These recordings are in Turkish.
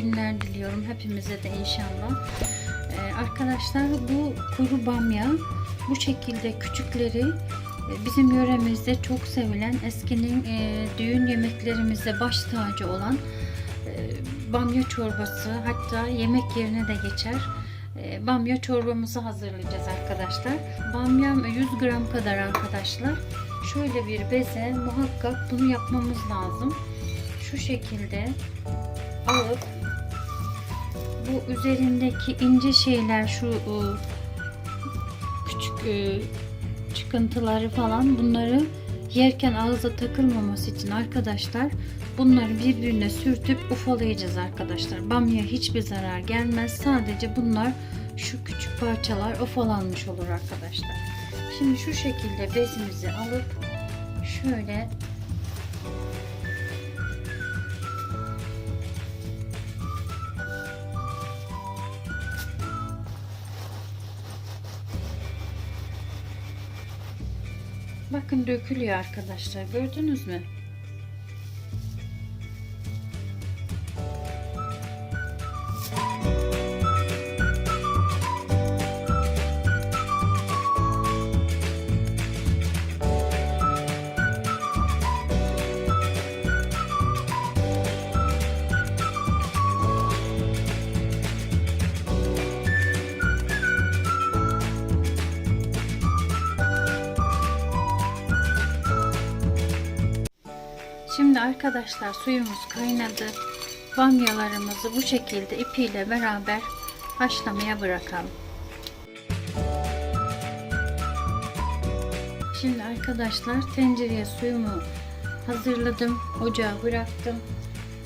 günler diliyorum hepimize de inşallah. Ee, arkadaşlar bu kuru bamya bu şekilde küçükleri e, bizim yöremizde çok sevilen eskinin e, düğün yemeklerimizde baş tacı olan e, bamya çorbası hatta yemek yerine de geçer. E, bamya çorbamızı hazırlayacağız arkadaşlar. Bamyam 100 gram kadar arkadaşlar. Şöyle bir beze muhakkak bunu yapmamız lazım. Şu şekilde alıp bu üzerindeki ince şeyler şu e, küçük e, çıkıntıları falan bunları yerken ağza takılmaması için arkadaşlar bunları birbirine sürtüp ufalayacağız arkadaşlar. Bamya hiçbir zarar gelmez. Sadece bunlar şu küçük parçalar ufalanmış olur arkadaşlar. Şimdi şu şekilde bezimizi alıp şöyle Bakın dökülüyor arkadaşlar. Gördünüz mü? Şimdi arkadaşlar suyumuz kaynadı. Bamyalarımızı bu şekilde ipiyle beraber haşlamaya bırakalım. Şimdi arkadaşlar tencereye suyumu hazırladım. Ocağa bıraktım.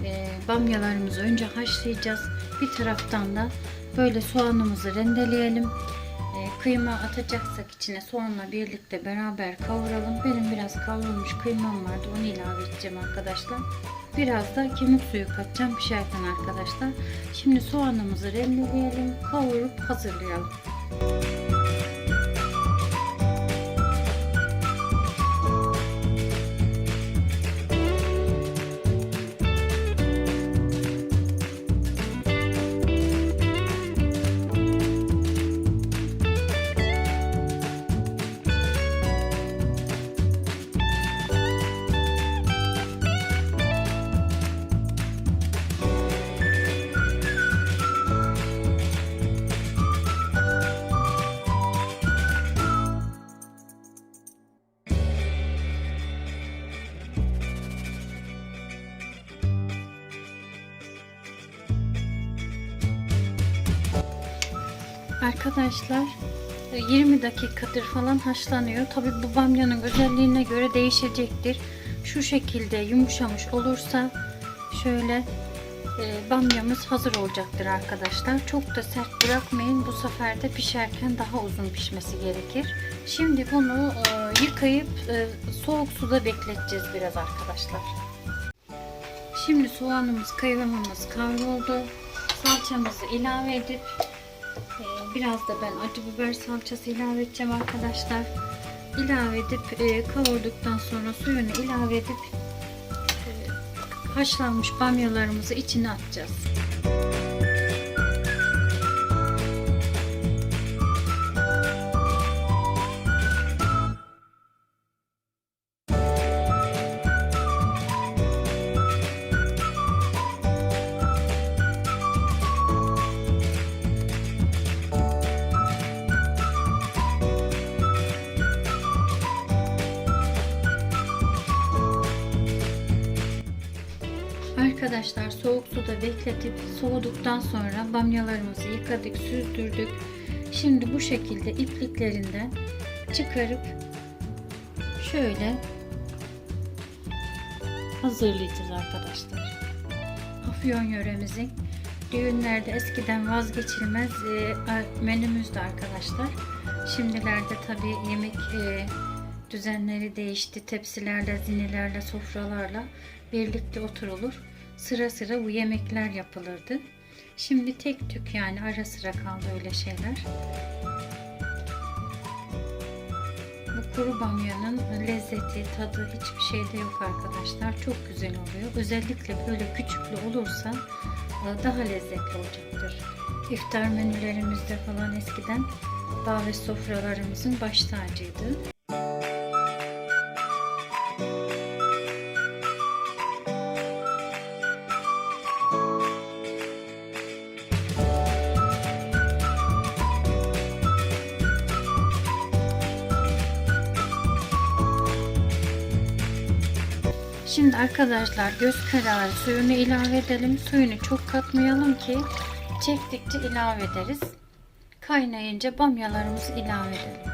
Ee, bamyalarımızı önce haşlayacağız. Bir taraftan da böyle soğanımızı rendeleyelim. Kıyma atacaksak içine soğanla birlikte beraber kavuralım. Benim biraz kavrulmuş kıymam vardı. Onu ilave edeceğim arkadaşlar. Biraz da kemik suyu katacağım pişerken arkadaşlar. Şimdi soğanımızı rendeleyelim. Kavurup hazırlayalım. Arkadaşlar 20 dakikadır falan haşlanıyor. Tabi bu bamyanın özelliğine göre değişecektir. Şu şekilde yumuşamış olursa şöyle e, bamyamız hazır olacaktır arkadaşlar. Çok da sert bırakmayın. Bu sefer de pişerken daha uzun pişmesi gerekir. Şimdi bunu e, yıkayıp e, soğuk suda bekleteceğiz biraz arkadaşlar. Şimdi soğanımız, kaygamamız kavruldu. Salçamızı ilave edip Biraz da ben acı biber salçası ilave edeceğim arkadaşlar. İlave edip e, kavurduktan sonra suyunu ilave edip e, haşlanmış bamyalarımızı içine atacağız. Arkadaşlar soğuk suda bekletip soğuduktan sonra bamyalarımızı yıkadık, süzdürdük. Şimdi bu şekilde ipliklerinden çıkarıp şöyle hazırlayacağız arkadaşlar. Afyon yöremizin düğünlerde eskiden vazgeçilmez e, menümüzdü arkadaşlar. Şimdilerde tabi yemek e, düzenleri değişti. Tepsilerle, zinilerle, sofralarla birlikte oturulur. Sıra sıra bu yemekler yapılırdı. Şimdi tek tük yani ara sıra kaldı öyle şeyler. Bu kuru bamyanın lezzeti, tadı hiçbir şeyde yok arkadaşlar. Çok güzel oluyor. Özellikle böyle küçüklü olursa e, daha lezzetli olacaktır. İftar menülerimizde falan eskiden davet sofralarımızın baş tacıydı. Şimdi arkadaşlar göz kararı suyunu ilave edelim. Suyunu çok katmayalım ki çektikçe ilave ederiz. Kaynayınca bamyalarımızı ilave edelim.